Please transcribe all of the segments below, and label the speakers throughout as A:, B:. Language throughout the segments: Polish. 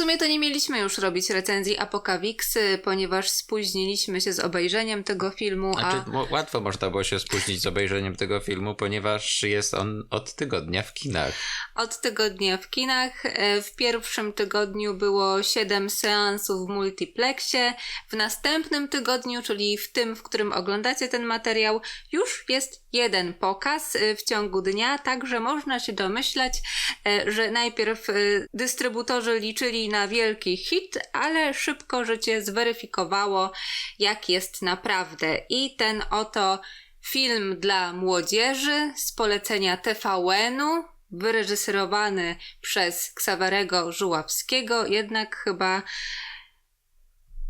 A: sumie to nie mieliśmy już robić recenzji Apokawiksy, ponieważ spóźniliśmy się z obejrzeniem tego filmu, a...
B: Znaczy, łatwo można było się spóźnić z obejrzeniem tego filmu, ponieważ jest on od tygodnia w kinach.
A: Od tygodnia w kinach. E, W pierwszym tygodniu było 7 seansów w multiplexie. W następnym tygodniu, czyli w tym, w którym oglądacie ten materiał, już jest jeden pokaz e, w ciągu dnia, także można się domyślać, e, że najpierw dystrybutorzy liczyli na wielki hit, ale szybko życie zweryfikowało, jak jest naprawdę. I ten oto film dla młodzieży z polecenia TVN-u, wyreżyserowany przez Ksawerego Żuławskiego, jednak chyba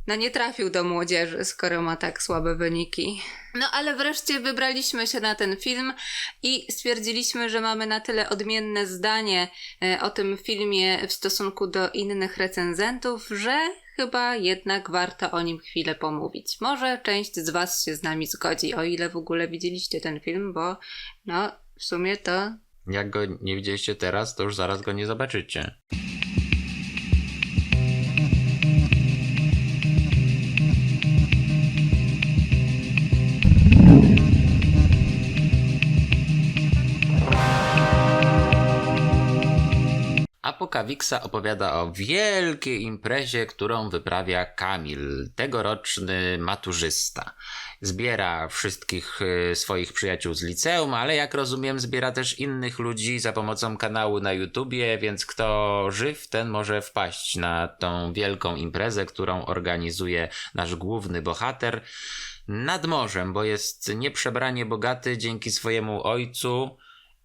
A: no nie trafił do młodzieży, skoro ma tak słabe wyniki. No ale wreszcie wybraliśmy się na ten film i stwierdziliśmy, że mamy na tyle odmienne zdanie e, o tym filmie w stosunku do innych recenzentów, że chyba jednak warto o nim chwilę pomówić. Może część z Was się z nami zgodzi, o ile w ogóle widzieliście ten film, bo no w sumie to
B: Jak go nie widzieliście teraz, to już zaraz go nie zobaczycie. Apokawiksa opowiada o wielkiej imprezie, którą wyprawia Kamil, tegoroczny maturzysta. Zbiera wszystkich y, swoich przyjaciół z liceum, ale jak rozumiem, zbiera też innych ludzi za pomocą kanału na YouTubie, więc kto żyw, ten może wpaść na tą wielką imprezę, którą organizuje nasz główny bohater nad morzem, bo jest nieprzebranie bogaty dzięki swojemu ojcu.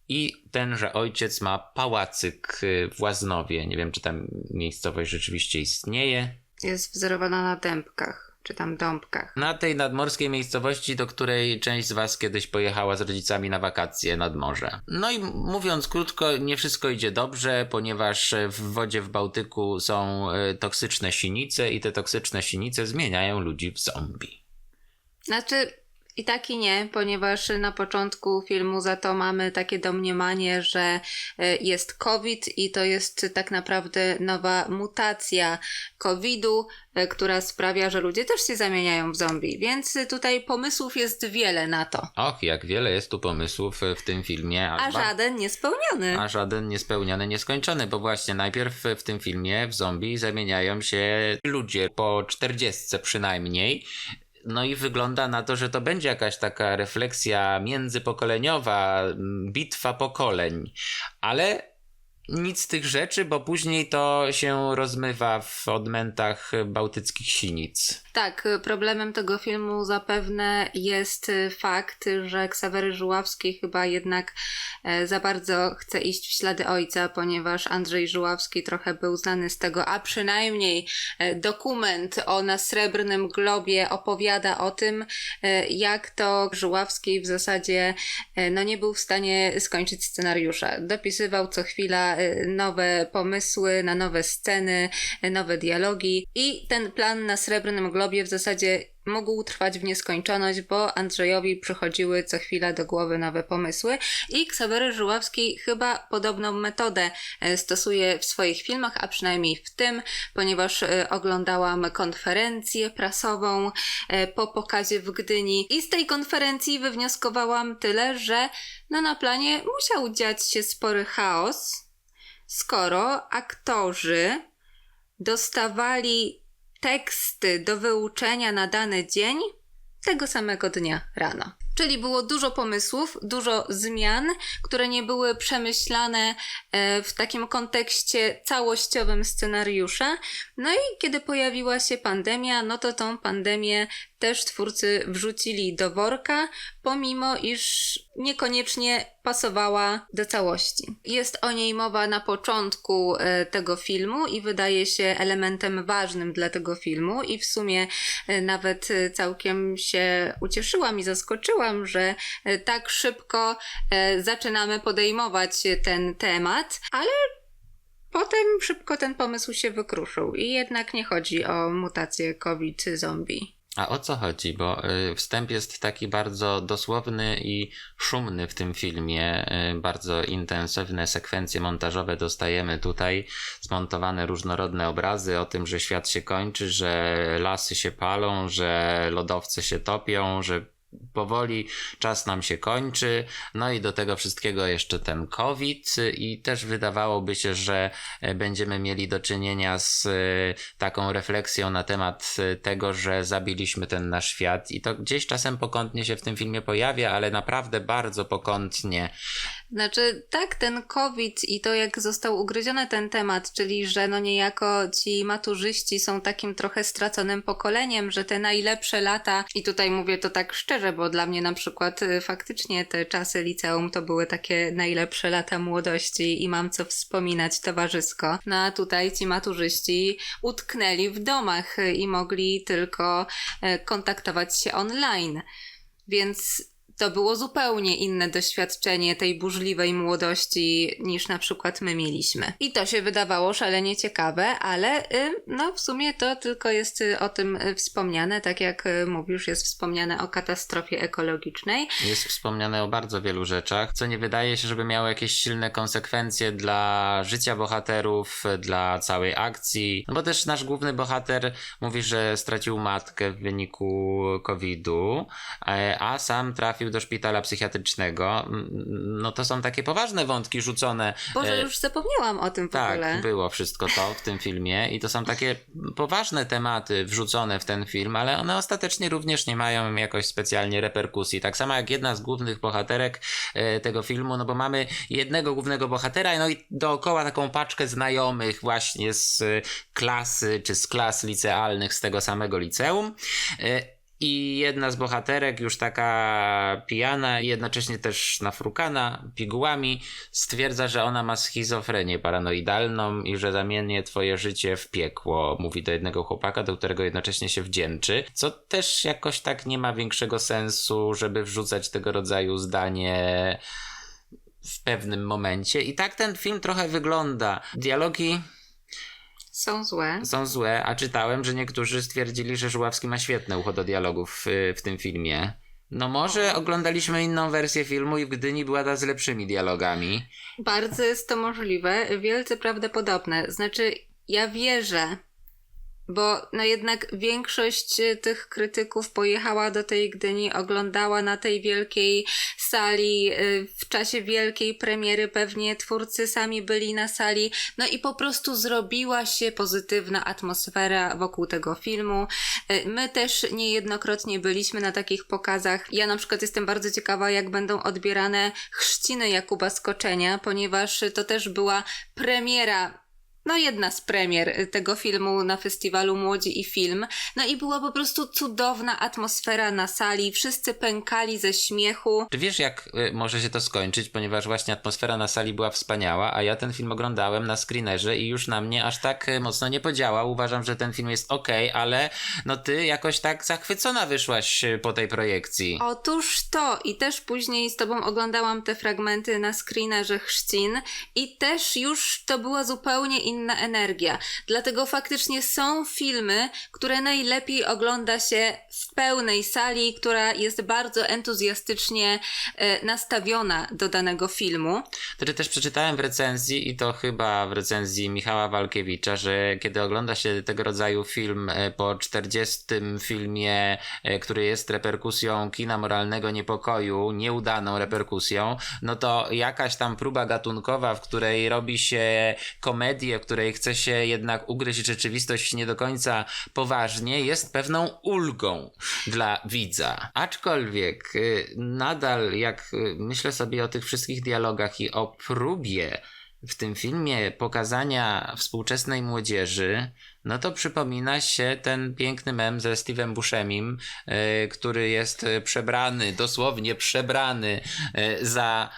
B: I tenże ojciec ma pałacyk y, w Łaznowie. Nie wiem, czy tam miejscowość rzeczywiście istnieje.
A: jest wzorowana na dębkach, czy tam dąbkach.
B: Na tej nadmorskiej miejscowości, do której część z Was kiedyś pojechała z rodzicami na wakacje nad morze. No i mówiąc krótko, nie wszystko idzie dobrze, ponieważ w wodzie w Bałtyku są y, toksyczne sinice i te toksyczne sinice zmieniają ludzi w zombie.
A: Znaczy, i tak i nie, ponieważ na początku filmu za to mamy takie domniemanie, że e, jest COVID i to jest tak naprawdę nowa mutacja COVID-u, e, która sprawia, że ludzie też się zamieniają w zombie. Więc tutaj pomysłów jest wiele na to.
B: Och, jak wiele jest tu pomysłów y, w tym filmie.
A: A
B: ba-
A: żaden niespełniony.
B: A żaden niespełniony, nieskończony, bo właśnie najpierw w tym filmie w zombie zamieniają się ludzie po czterdziestce przynajmniej. No i wygląda na to, że to będzie jakaś taka refleksja międzypokoleniowa, m, bitwa pokoleń. Ale nic z tych rzeczy, bo później to się rozmywa w odmętach bałtyckich sinic.
A: Tak, problemem tego filmu zapewne jest fakt, że Ksawery Żuławski chyba jednak e, za bardzo chce iść w ślady ojca, ponieważ Andrzej Żuławski trochę był znany z tego, a przynajmniej e, dokument o na Srebrnym Globie opowiada o tym, e, jak to Żuławski w zasadzie no nie był w stanie skończyć scenariusza. Dopisywał co chwila e, nowe pomysły na nowe sceny, e, nowe dialogi. I ten plan na Srebrnym Globie w zasadzie mógł trwać w nieskończoność, bo Andrzejowi przychodziły co chwila do głowy nowe pomysły. I Ksawery Żuławski chyba podobną metodę e, stosuje w swoich filmach, a przynajmniej w tym, ponieważ oglądałam konferencję prasową po pokazie w Gdyni. I z tej konferencji wywnioskowałam tyle, że no na planie musiał dziać się spory chaos, skoro aktorzy dostawali teksty do wyuczenia na dany dzień tego samego dnia rano. Czyli było dużo pomysłów, dużo zmian, które nie były przemyślane e, w takim kontekście całościowym scenariusza. No i kiedy pojawiła się pandemia, no to tą pandemię też twórcy wrzucili do worka, pomimo iż niekoniecznie pasowała do całości. Jest o niej mowa na początku e, tego filmu i wydaje się elementem ważnym dla tego filmu i w sumie e, nawet e, całkiem się ucieszyłam i zaskoczyłam, że tak szybko zaczynamy podejmować ten temat, ale potem szybko ten pomysł się wykruszył i jednak nie chodzi o mutację COVID-zombie.
B: A o co chodzi? Bo y, wstęp jest taki bardzo dosłowny i szumny w tym filmie. Y, bardzo intensywne sekwencje montażowe dostajemy tutaj. Zmontowane różnorodne obrazy o tym, że świat się kończy, że lasy się palą, że lodowce się topią, że powoli czas nam się kończy. No i do tego wszystkiego jeszcze ten COVID i też wydawałoby się, że e, będziemy mieli do czynienia z e, taką refleksją na temat e, tego, że zabiliśmy ten nasz świat i to gdzieś czasem pokątnie się w tym filmie pojawia, ale naprawdę bardzo pokątnie.
A: Znaczy, tak, ten COVID i to, jak został ugryziony ten temat, czyli że no niejako ci maturzyści są takim trochę straconym pokoleniem, że te najlepsze lata, i tutaj mówię to tak szczerze, bo dla mnie na przykład y, faktycznie te czasy liceum to były takie najlepsze lata młodości i mam co wspominać towarzysko. No a tutaj ci maturzyści utknęli w domach y, i mogli tylko y, kontaktować się online. Więc to było zupełnie inne doświadczenie tej burzliwej młodości niż na przykład my mieliśmy. I to się wydawało szalenie ciekawe, ale y, no w sumie to tylko jest y, o tym y, wspomniane, tak jak mówisz, jest wspomniane o katastrofie ekologicznej.
B: Jest wspomniane o bardzo wielu rzeczach, co nie wydaje się, żeby miało jakieś silne konsekwencje dla życia bohaterów, dla całej akcji. No bo też nasz główny bohater mówi, że stracił matkę w wyniku COVID-u, e, a sam trafił do szpitala psychiatrycznego. No to są takie poważne wątki rzucone.
A: Boże,
B: e,
A: już zapomniałam o tym w
B: tak,
A: ogóle.
B: było wszystko to w tym filmie i to są takie poważne tematy wrzucone w ten film, ale one ostatecznie również nie mają jakoś specjalnie reperkusji. Tak samo jak jedna z głównych bohaterek e, tego filmu, no bo mamy jednego głównego bohatera, no i dookoła taką paczkę znajomych właśnie z e, klasy czy z klas licealnych z tego samego liceum. I jedna z bohaterek, już taka pijana, i jednocześnie też nafrukana pigułami, stwierdza, że ona ma schizofrenię paranoidalną i że zamienię twoje życie w piekło. Mówi do jednego chłopaka, do którego jednocześnie się wdzięczy. Co też jakoś tak nie ma większego sensu, żeby wrzucać tego rodzaju zdanie w pewnym momencie. I tak ten film trochę wygląda. Dialogi
A: Są złe.
B: są złe, a czytałem, że niektórzy stwierdzili, że Żuławski ma świetne ucho do dialogów w, w tym filmie. No może oglądaliśmy inną wersję filmu i w Gdyni była ta z lepszymi dialogami.
A: Bardzo jest to możliwe, wielce prawdopodobne. Znaczy, ja wierzę, bo no jednak większość y, tych krytyków pojechała do tej Gdyni, oglądała na tej wielkiej sali, y, w czasie wielkiej premiery pewnie twórcy sami byli na sali, no i po prostu zrobiła się pozytywna atmosfera wokół tego filmu. Y, My też niejednokrotnie byliśmy na takich pokazach. Ja na przykład jestem bardzo ciekawa, jak będą odbierane chrzciny Jakuba Skoczenia, ponieważ to też była premiera no jedna z premier y, tego filmu na festiwalu Młodzi i Film. No i była po prostu cudowna atmosfera na sali, wszyscy pękali ze śmiechu.
B: Czy wiesz, jak y, może się to skończyć, ponieważ właśnie atmosfera na sali była wspaniała, a ja ten film oglądałem na screenerze i już na mnie aż tak y, mocno nie podziałał. Uważam, że ten film jest ok, ale no ty jakoś tak zachwycona wyszłaś po tej projekcji.
A: Otóż to i też później z tobą oglądałam te fragmenty na screenerze chrzcin i też już to była zupełnie inna energia. Dlatego faktycznie są filmy, które najlepiej ogląda się w pełnej sali, która jest bardzo entuzjastycznie e, nastawiona do danego filmu.
B: Wtedy też przeczytałem w recenzji, i to chyba w recenzji Michała Walkiewicza, że kiedy ogląda się tego rodzaju film e, po 40 filmie, e, który jest reperkusją kina moralnego niepokoju, nieudaną reperkusją, no to jakaś tam próba gatunkowa, w której robi się komedię, której chce się jednak ugryźć rzeczywistość nie do końca poważnie, jest pewną ulgą dla widza. Aczkolwiek y, nadal, jak y, myślę sobie o tych wszystkich dialogach i o próbie w tym filmie pokazania współczesnej młodzieży, no to przypomina się ten piękny mem ze Steve'em Buscemim, y, który jest przebrany, dosłownie przebrany za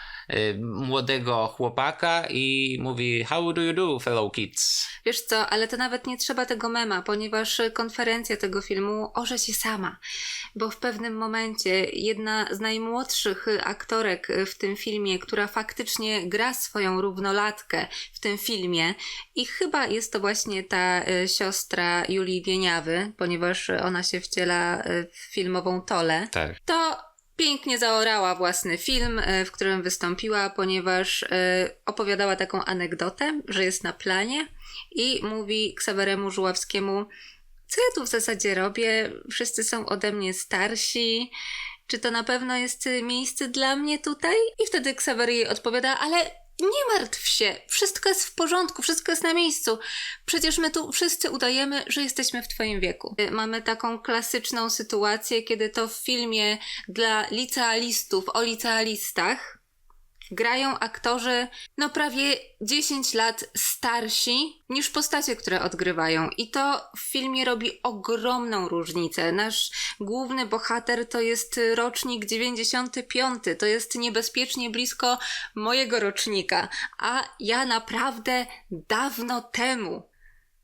B: młodego chłopaka i mówi How do you do, fellow kids?
A: Wiesz co, ale to nawet nie trzeba tego mema, ponieważ konferencja tego filmu orze się sama. Bo w pewnym momencie jedna z najmłodszych aktorek w tym filmie, która faktycznie gra swoją równolatkę w tym filmie i chyba jest to właśnie ta e, siostra Julii Wieniawy, ponieważ ona się wciela e, w filmową Tolę,
B: Tak.
A: to pięknie zaorała własny film, e, w którym wystąpiła, ponieważ e, opowiadała taką anegdotę, że jest na planie i mówi Ksaweremu Żuławskiemu, co ja tu w zasadzie robię? Wszyscy są ode mnie starsi. Czy to na pewno jest miejsce dla mnie tutaj? I wtedy Ksawery jej odpowiada, ale nie martw się, wszystko jest w porządku, wszystko jest na miejscu. Przecież my tu wszyscy udajemy, że jesteśmy w Twoim wieku. Y, Mamy taką klasyczną sytuację, kiedy to w filmie dla licealistów o licealistach grają aktorzy no prawie 10 lat starsi niż postacie, które odgrywają. I to w filmie robi ogromną różnicę. Nasz główny bohater to jest rocznik 95, to jest niebezpiecznie blisko mojego rocznika, a ja naprawdę dawno temu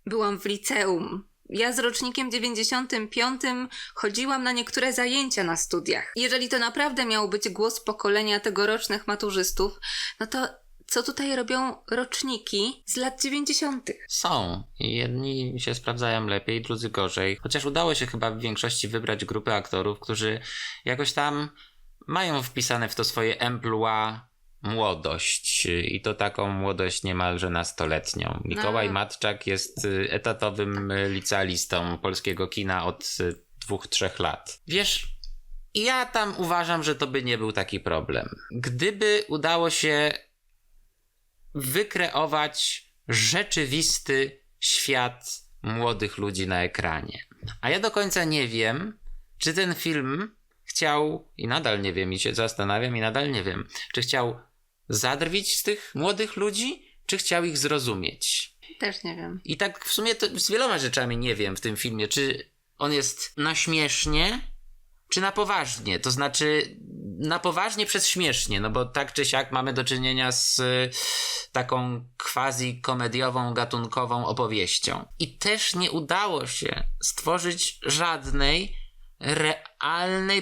A: byłam w liceum. Ja z rocznikiem 95 chodziłam na niektóre zajęcia na studiach. Jeżeli to naprawdę miał być głos pokolenia tegorocznych maturzystów, no to co tutaj robią roczniki z lat 90.?
B: Są. Jedni się sprawdzają lepiej, drudzy gorzej. Chociaż udało się chyba w większości wybrać grupy aktorów, którzy jakoś tam mają wpisane w to swoje emploi młodość. I to taką młodość niemalże nastoletnią. Mikołaj
A: A.
B: Matczak jest y, etatowym y, licealistą polskiego kina od y, dwóch, trzech lat. Wiesz, ja tam uważam, że to by nie był taki problem. Gdyby udało się wykreować rzeczywisty świat młodych ludzi na ekranie. A ja do końca nie wiem, czy ten film chciał, i nadal nie wiem, i się zastanawiam, i nadal nie wiem, czy chciał zadrwić z tych młodych ludzi, czy chciał ich zrozumieć.
A: Też nie wiem.
B: I tak w sumie to z wieloma rzeczami nie wiem w tym filmie, czy on jest na śmiesznie, czy na poważnie. To znaczy na poważnie przez śmiesznie, no bo tak czy siak mamy do czynienia z y, taką quasi komediową, gatunkową opowieścią. I też nie udało się stworzyć żadnej realnej,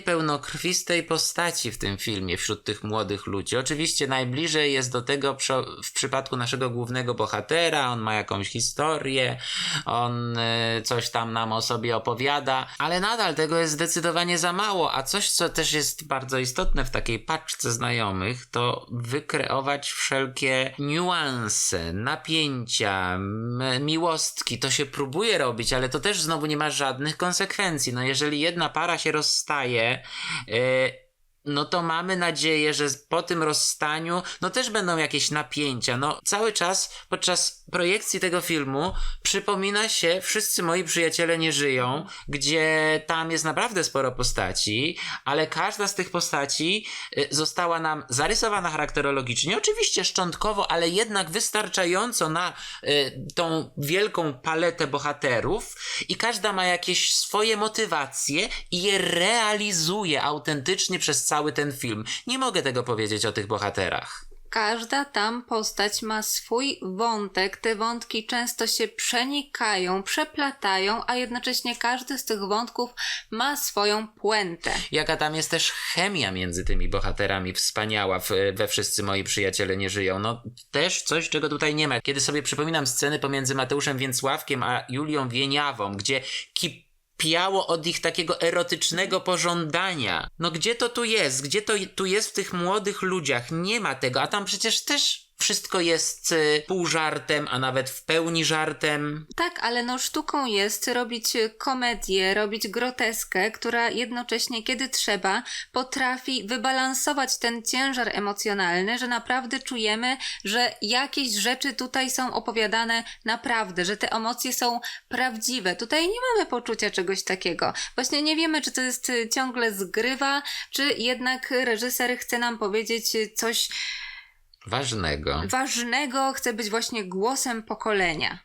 B: pełnokrwistej postaci w tym filmie wśród tych młodych ludzi. Oczywiście najbliżej jest do tego w przypadku naszego głównego bohatera, on ma jakąś historię, on y, coś tam nam o sobie opowiada, ale nadal tego jest zdecydowanie za mało, a coś, co też jest bardzo istotne w takiej paczce znajomych, to wykreować wszelkie niuanse, napięcia, miłostki. To się próbuje robić, ale to też znowu nie ma żadnych konsekwencji. No jeżeli jedna para się rozstaje, y, no to mamy nadzieję, że po tym rozstaniu, no też będą jakieś napięcia. No cały czas podczas projekcji tego filmu przypomina się Wszyscy moi przyjaciele nie żyją, gdzie tam jest naprawdę sporo postaci, ale każda z tych postaci y, została nam zarysowana charakterologicznie, oczywiście szczątkowo, ale jednak wystarczająco na y, tą wielką paletę bohaterów i każda ma jakieś swoje motywacje i je realizuje autentycznie przez cały ten film. Nie mogę tego powiedzieć o tych bohaterach.
A: Każda tam postać ma swój wątek. Te wątki często się przenikają, przeplatają, a jednocześnie każdy z tych wątków ma swoją puentę.
B: Jaka tam jest też chemia między tymi bohaterami wspaniała w, we Wszyscy moi przyjaciele nie żyją. No też coś, czego tutaj nie ma. Kiedy sobie przypominam sceny pomiędzy Mateuszem Więcławkiem a Julią Wieniawą, gdzie kipiało od ich takiego erotycznego pożądania. No gdzie to tu jest? Gdzie to tu jest w tych młodych ludziach? Nie ma tego, a tam przecież też wszystko jest y, pół żartem, a nawet w pełni żartem.
A: Tak, ale no sztuką jest robić komedię, robić groteskę, która jednocześnie, kiedy trzeba, potrafi wybalansować ten ciężar emocjonalny, że naprawdę czujemy, że jakieś rzeczy tutaj są opowiadane naprawdę, że te emocje są prawdziwe. Tutaj nie mamy poczucia czegoś takiego. Właśnie nie wiemy, czy to jest y, ciągle zgrywa, czy jednak reżyser chce nam powiedzieć y, coś
B: Ważnego.
A: ważnego, chce być właśnie głosem pokolenia.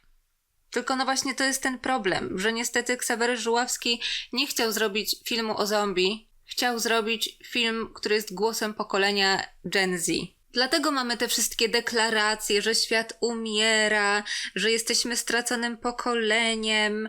A: Tylko no właśnie to jest ten problem, że niestety Ksawery Żuławski nie chciał zrobić filmu o zombie, chciał zrobić film, który jest głosem pokolenia Gen Z. Dlatego mamy te wszystkie deklaracje, że świat umiera, że jesteśmy straconym pokoleniem.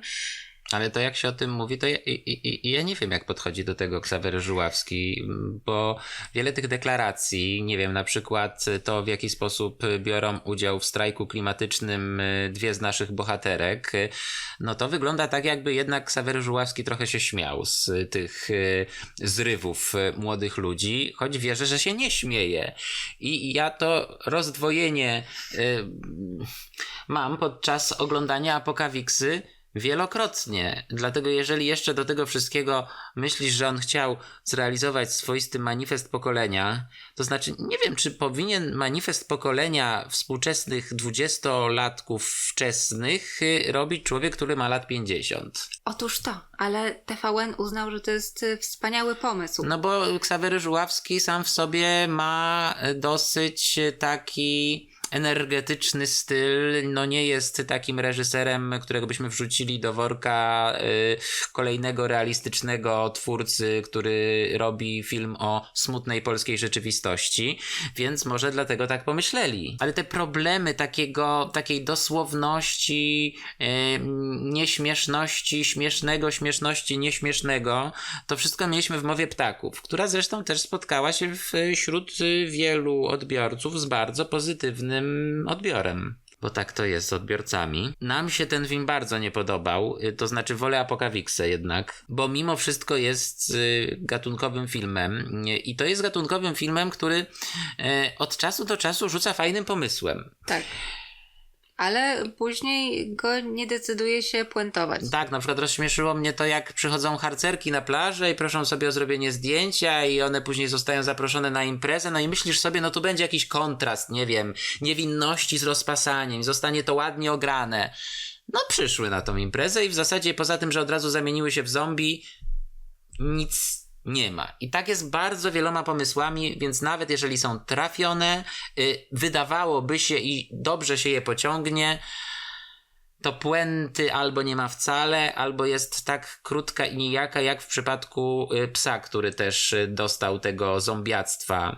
B: Ale to jak się o tym mówi, to ja, i, i, ja nie wiem, jak podchodzi do tego Ksawery Żuławski, bo wiele tych deklaracji, nie wiem, na przykład to, w jaki sposób biorą udział w strajku klimatycznym y, dwie z naszych bohaterek, y, no to wygląda tak, jakby jednak Ksawery Żuławski trochę się śmiał z tych y, zrywów młodych ludzi, choć wierzę, że się nie śmieje. I ja to rozdwojenie mam podczas oglądania Apokawiksy, Wielokrotnie. Dlatego, jeżeli jeszcze do tego wszystkiego myślisz, że on chciał zrealizować swoisty manifest pokolenia, to znaczy, nie wiem, czy powinien manifest pokolenia współczesnych dwudziestolatków wczesnych robić człowiek, który ma lat 50.
A: Otóż to, ale TVN uznał, że to jest y, wspaniały pomysł.
B: No bo Ksawery Żuławski sam w sobie ma y, dosyć taki energetyczny styl, no nie jest takim reżyserem, którego byśmy wrzucili do worka y, kolejnego realistycznego twórcy, który robi film o smutnej polskiej rzeczywistości, więc może dlatego tak pomyśleli. Ale te problemy takiego, takiej dosłowności, y, nieśmieszności, śmiesznego, śmieszności, nieśmiesznego, to wszystko mieliśmy w Mowie Ptaków, która zresztą też spotkała się wśród wielu odbiorców z bardzo pozytywnym odbiorem. Bo tak to jest z odbiorcami. Nam się ten film bardzo nie podobał, y, to znaczy wolę Apokawiksę jednak, bo mimo wszystko jest gatunkowym filmem y, i to jest gatunkowym filmem, który y, od czasu do czasu rzuca fajnym pomysłem.
A: Tak. Ale później go nie decyduje się puentować.
B: Tak, na przykład rozśmieszyło mnie to, jak przychodzą harcerki na plażę i proszą sobie o zrobienie zdjęcia i one później zostają zaproszone na imprezę, no i myślisz sobie, no tu będzie jakiś kontrast, nie wiem, niewinności z rozpasaniem, zostanie to ładnie ograne. No przyszły na tą imprezę i w zasadzie poza tym, że od razu zamieniły się w zombie, nic nie ma. I tak jest bardzo wieloma pomysłami, więc nawet jeżeli są trafione, y, wydawałoby się i dobrze się je pociągnie, to puenty albo nie ma wcale, albo jest tak krótka i nijaka, jak w przypadku y, psa, który też y, dostał tego zombiactwa.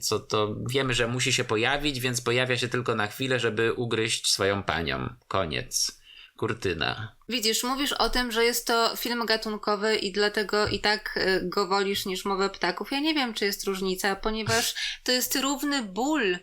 B: Co to wiemy, że musi się pojawić, więc pojawia się tylko na chwilę, żeby ugryźć swoją panią. Koniec. Kurtyna.
A: Widzisz, mówisz o tym, że jest to film gatunkowy i dlatego i tak y, go wolisz niż Mowę Ptaków. Ja nie wiem, czy jest różnica, ponieważ to jest równy ból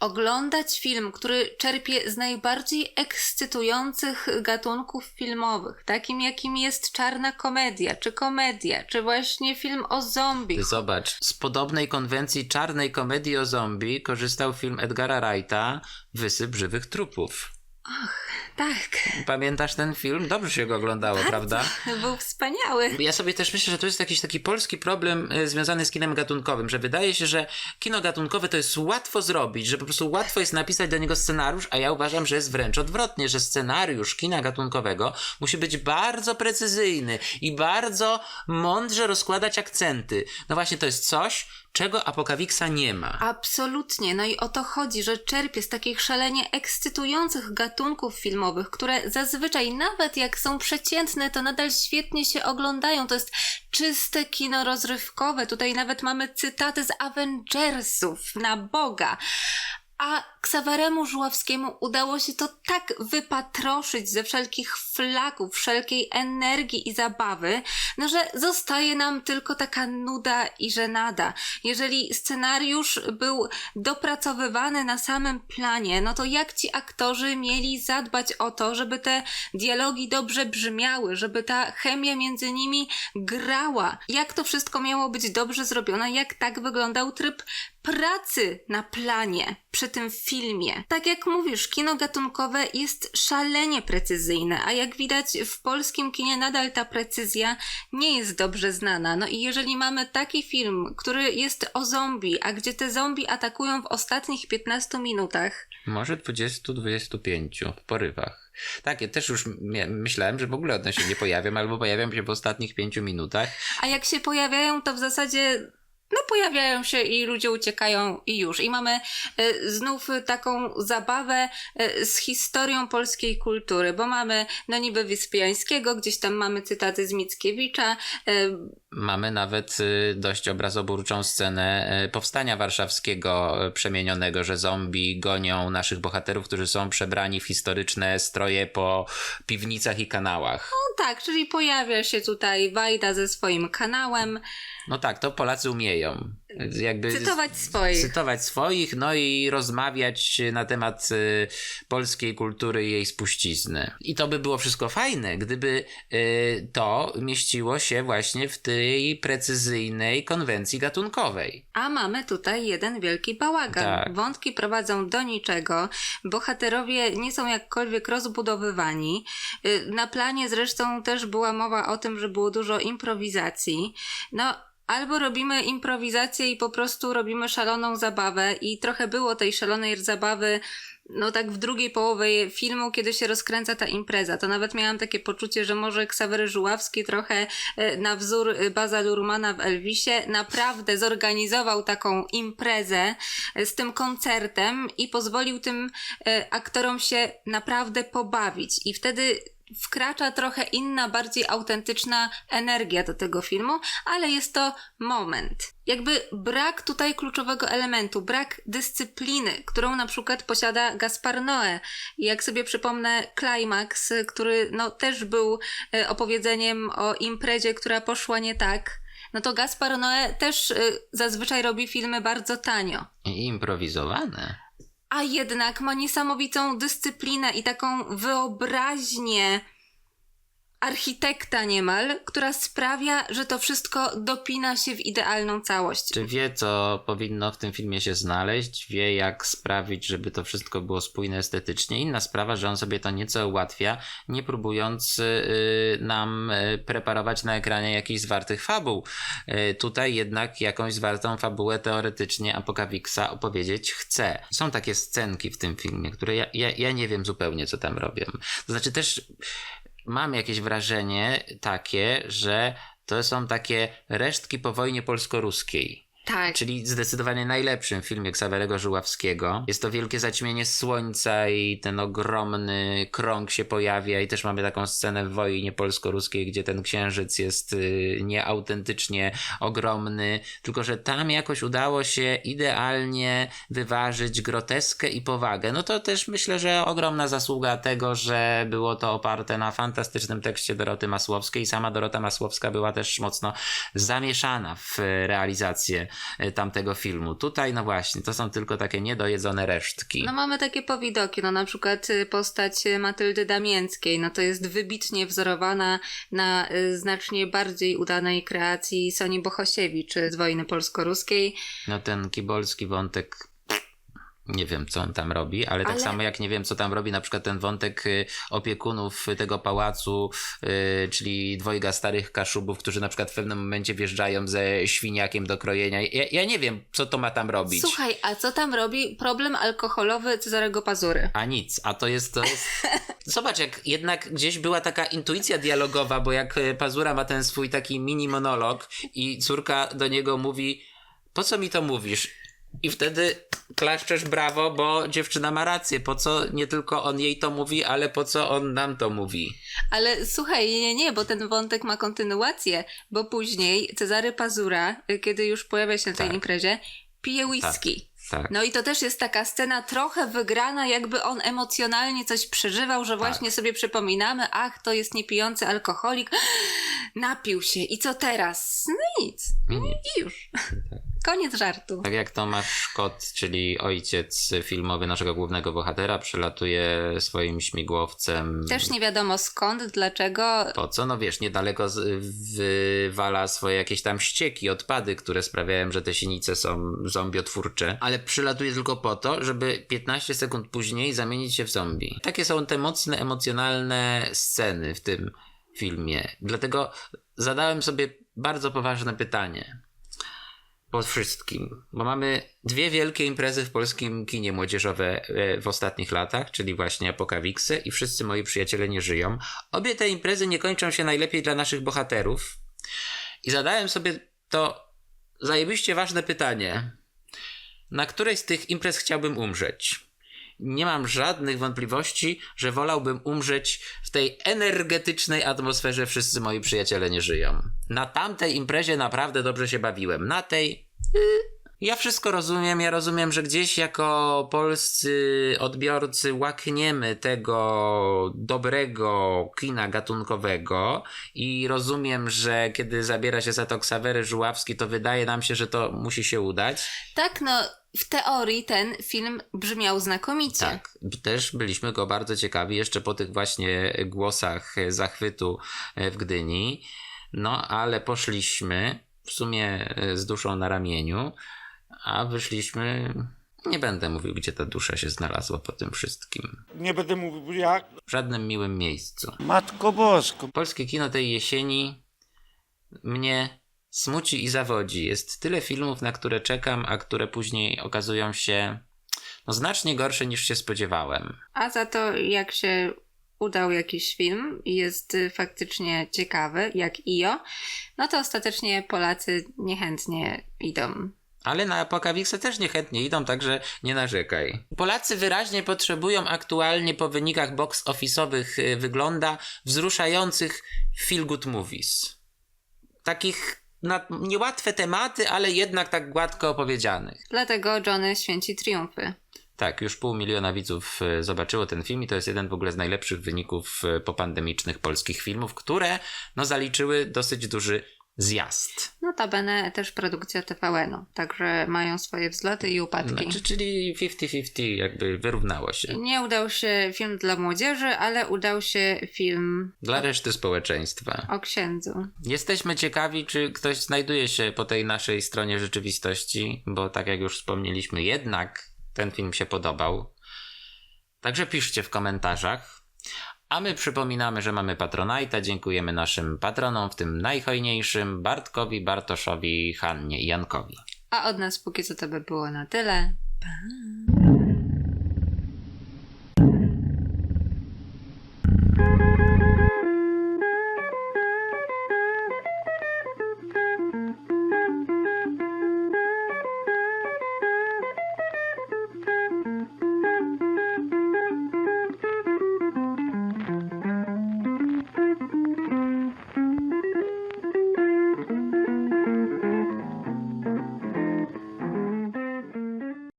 A: oglądać film, który czerpie z najbardziej ekscytujących gatunków filmowych, takim jakim jest czarna komedia, czy komedia, czy właśnie film o zombie.
B: Zobacz, z podobnej konwencji czarnej komedii o zombie korzystał film Edgara Wrighta Wysyp żywych trupów.
A: Tak,
B: Pamiętasz ten film? Dobrze się go oglądało, prawda?
A: był wspaniały.
B: Ja sobie też myślę, że to jest jakiś taki polski problem y, związany z kinem gatunkowym, że wydaje się, że kino gatunkowe to jest łatwo zrobić, że po prostu łatwo jest napisać do niego scenariusz, a ja uważam, że jest wręcz odwrotnie, że scenariusz kina gatunkowego musi być bardzo precyzyjny i bardzo mądrze rozkładać akcenty. No właśnie, to jest coś, czego Apokawiksa nie ma.
A: Absolutnie, no i o to chodzi, że czerpie z takich szalenie ekscytujących gatunków filmowych, które zazwyczaj, nawet jak są przeciętne, to nadal świetnie się oglądają. To jest czyste kino rozrywkowe. Tutaj nawet mamy cytaty z Avengersów na Boga. A Ksaweremu Żuławskiemu udało się to tak wypatroszyć ze wszelkich flaków, wszelkiej energii i zabawy, no że zostaje nam tylko taka nuda i żenada. Jeżeli scenariusz był dopracowywany na samym planie, no to jak ci aktorzy mieli zadbać o to, żeby te dialogi dobrze brzmiały, żeby ta chemia między nimi grała? Jak to wszystko miało być dobrze zrobione? Jak tak wyglądał tryb pracy na planie przy tym filmie. Tak jak mówisz, kino gatunkowe jest szalenie precyzyjne, a jak widać w polskim kinie nadal ta precyzja nie jest dobrze znana. No i jeżeli mamy taki film, który jest o zombie, a gdzie te zombie atakują w ostatnich 15 minutach,
B: Może 20-25 w porywach. Tak, ja też już myślałem, że w ogóle one się nie pojawią, albo pojawią się w ostatnich pięciu minutach.
A: a jak się pojawiają, to w zasadzie no pojawiają się i ludzie uciekają i już. I mamy e, znów taką zabawę e, z historią polskiej kultury, bo mamy no niby Wyspiańskiego, gdzieś tam mamy cytaty z Mickiewicza, e,
B: Mamy nawet y, dość obrazoburczą scenę y, powstania warszawskiego y, przemienionego, że zombie gonią naszych bohaterów, którzy są przebrani w historyczne stroje po piwnicach i kanałach.
A: no tak, czyli pojawia się tutaj Wajda ze swoim kanałem,
B: No tak, to Polacy umieją. Jakby
A: cytować swoich.
B: cytować swoich, no i rozmawiać na temat y, polskiej kultury i jej spuścizny. I to by było wszystko fajne, gdyby y, to mieściło się właśnie w tej precyzyjnej konwencji gatunkowej.
A: A mamy tutaj jeden wielki bałagan.
B: Tak.
A: Wątki prowadzą do niczego. Bohaterowie nie są jakkolwiek rozbudowywani. Y, Na planie zresztą też była mowa o tym, że było dużo improwizacji. No, albo robimy improwizację i po prostu robimy szaloną zabawę, i trochę było tej szalonej zabawy. No tak w drugiej połowie filmu, kiedy się rozkręca ta impreza, to nawet miałam takie poczucie, że może Ksawery Żuławski trochę e, na wzór e, Baza Lurmana w Elvisie naprawdę zorganizował taką imprezę e, z tym koncertem i pozwolił tym aktorom się naprawdę pobawić. I wtedy wkracza trochę inna, bardziej autentyczna energia do tego filmu, ale jest to moment. Jakby brak tutaj kluczowego elementu, brak dyscypliny, którą na przykład posiada Gaspar Noé. I jak sobie przypomnę Climax, który no też był e, opowiedzeniem o imprezie, która poszła nie tak, no to Gaspar Noé też e, zazwyczaj robi filmy bardzo tanio
B: I improwizowane.
A: A jednak ma niesamowitą dyscyplinę i taką wyobraźnię architekta niemal, która sprawia, że to wszystko dopina się w idealną całość.
B: Czy wie, co powinno w tym filmie się znaleźć? Wie, jak sprawić, żeby to wszystko było spójne estetycznie? Inna sprawa, że on sobie to nieco ułatwia, nie próbując y, nam y, preparować na ekranie jakichś zwartych fabuł. Y, tutaj jednak jakąś zwartą fabułę teoretycznie Apokawiksa opowiedzieć chce. Są takie scenki w tym filmie, które ja, ja, ja nie wiem zupełnie, co tam robią. To znaczy też mam jakieś wrażenie takie, że to są takie resztki po wojnie polsko-ruskiej.
A: Tak.
B: Czyli zdecydowanie najlepszym filmie Ksawerego Żuławskiego. Jest to wielkie zaćmienie słońca i ten ogromny krąg się pojawia i też mamy taką scenę w wojnie polsko-ruskiej, gdzie ten księżyc jest y, nieautentycznie ogromny, tylko że tam jakoś udało się idealnie wyważyć groteskę i powagę. No to też myślę, że ogromna zasługa tego, że było to oparte na fantastycznym tekście Doroty Masłowskiej sama Dorota Masłowska była też mocno zamieszana w realizację e, tamtego filmu. Tutaj, no właśnie, to są tylko takie niedojedzone resztki.
A: No mamy takie powidoki, no na przykład y, postać y, Matyldy Damięckiej, no to jest wybitnie wzorowana na y, znacznie bardziej udanej kreacji Soni Bohosiewicz z wojny polsko-ruskiej.
B: No ten kibolski wątek. Nie wiem, co on tam robi, ale tak
A: Ale-
B: samo jak nie wiem, co tam robi na przykład ten wątek y, opiekunów tego pałacu, y, czyli dwojga starych kaszubów, którzy na przykład w pewnym momencie wjeżdżają ze świniakiem do krojenia. Ja, ja nie wiem, co to ma tam robić.
A: Słuchaj, a co tam robi problem alkoholowy Cezarego Pazury?
B: A nic, a to jest, to jest... Zobacz, jak jednak gdzieś była taka intuicja dialogowa, bo jak e, Pazura ma ten swój taki mini monolog i córka do niego mówi, po co mi to mówisz? I wtedy klaszczesz brawo, bo dziewczyna ma rację. Po co nie tylko on jej to mówi, ale po co on nam to mówi?
A: Ale słuchaj, nie, nie, bo ten wątek ma kontynuację, bo później Cezary Pazura, y, kiedy już pojawia się na tej
B: Tak.
A: imprezie, pije whisky.
B: Tak.
A: No i to też jest taka scena trochę wygrana, jakby on emocjonalnie coś przeżywał, że właśnie sobie przypominamy, ach, to jest niepijący alkoholik, napił się i co teraz? No nic,
B: Nie, nie.
A: i już. Koniec żartu.
B: Tak jak Tomasz Kot, czyli ojciec filmowy naszego głównego bohatera, przylatuje swoim śmigłowcem.
A: Też nie wiadomo skąd, dlaczego.
B: Po co? No wiesz, niedaleko wywala swoje jakieś tam ścieki, odpady, które sprawiają, że te sinice są zombiotwórcze, ale przylatuje tylko po to, żeby 15 sekund później zamienić się w zombie. Takie są te mocne, emocjonalne sceny w tym filmie. Dlatego zadałem sobie bardzo poważne pytanie. Po wszystkim, bo mamy dwie wielkie imprezy w polskim kinie młodzieżowe e, w ostatnich latach, czyli właśnie Apokawiksy i Wszyscy moi przyjaciele nie żyją. Obie te imprezy nie kończą się najlepiej dla naszych bohaterów. I zadałem sobie to zajebiście ważne pytanie. Na której z tych imprez chciałbym umrzeć? Nie mam żadnych wątpliwości, że wolałbym umrzeć w tej energetycznej atmosferze Wszyscy moi przyjaciele nie żyją. Na tamtej imprezie naprawdę dobrze się bawiłem. Na tej. Ja wszystko rozumiem. Ja rozumiem, że gdzieś jako polscy odbiorcy łakniemy tego dobrego kina gatunkowego i rozumiem, że kiedy zabiera się za to Ksawery Żuławski, to wydaje nam się, że to musi się udać.
A: Tak, no w teorii ten film brzmiał znakomicie.
B: Tak, też byliśmy go bardzo ciekawi jeszcze po tych właśnie głosach zachwytu e, w Gdyni. No, ale poszliśmy w sumie e, z duszą na ramieniu, a wyszliśmy. Nie będę mówił, gdzie ta dusza się znalazła po tym wszystkim.
C: Nie będę mówił jak.
B: W żadnym miłym miejscu.
C: Matko Bosko.
B: Polskie kino tej jesieni mnie smuci i zawodzi. Jest tyle filmów, na które czekam, a które później okazują się no, znacznie gorsze niż się spodziewałem.
A: A za to, jak się udał jakiś film i jest y, faktycznie ciekawy, jak IO, no to ostatecznie Polacy niechętnie idą.
B: Ale na Apokawiksę też niechętnie idą, także nie narzekaj. Polacy wyraźnie potrzebują aktualnie po wynikach box office'owych y, wygląda wzruszających feel good movies. Takich na niełatwe tematy, ale jednak tak gładko opowiedzianych.
A: Dlatego Johnny święci triumfy.
B: Tak, już pół miliona widzów e, zobaczyło ten film i to jest jeden w ogóle z najlepszych wyników e, popandemicznych polskich filmów, które no zaliczyły dosyć duży zjazd.
A: Notabene też produkcja TVN-u, także mają swoje wzloty i upadki.
B: Znaczy, czyli 50-50 jakby wyrównało się.
A: Nie udał się film dla młodzieży, ale udał się film
B: Dla reszty społeczeństwa.
A: o księdzu.
B: Jesteśmy ciekawi, czy ktoś znajduje się po tej naszej stronie rzeczywistości, bo tak jak już wspomnieliśmy, jednak ten film się podobał. Także piszcie w komentarzach. A my przypominamy, że mamy Patronite'a. Dziękujemy naszym patronom, w tym najhojniejszym Bartkowi, Bartoszowi, Hannie i Jankowi.
A: A od nas póki co to by było na tyle. Pa!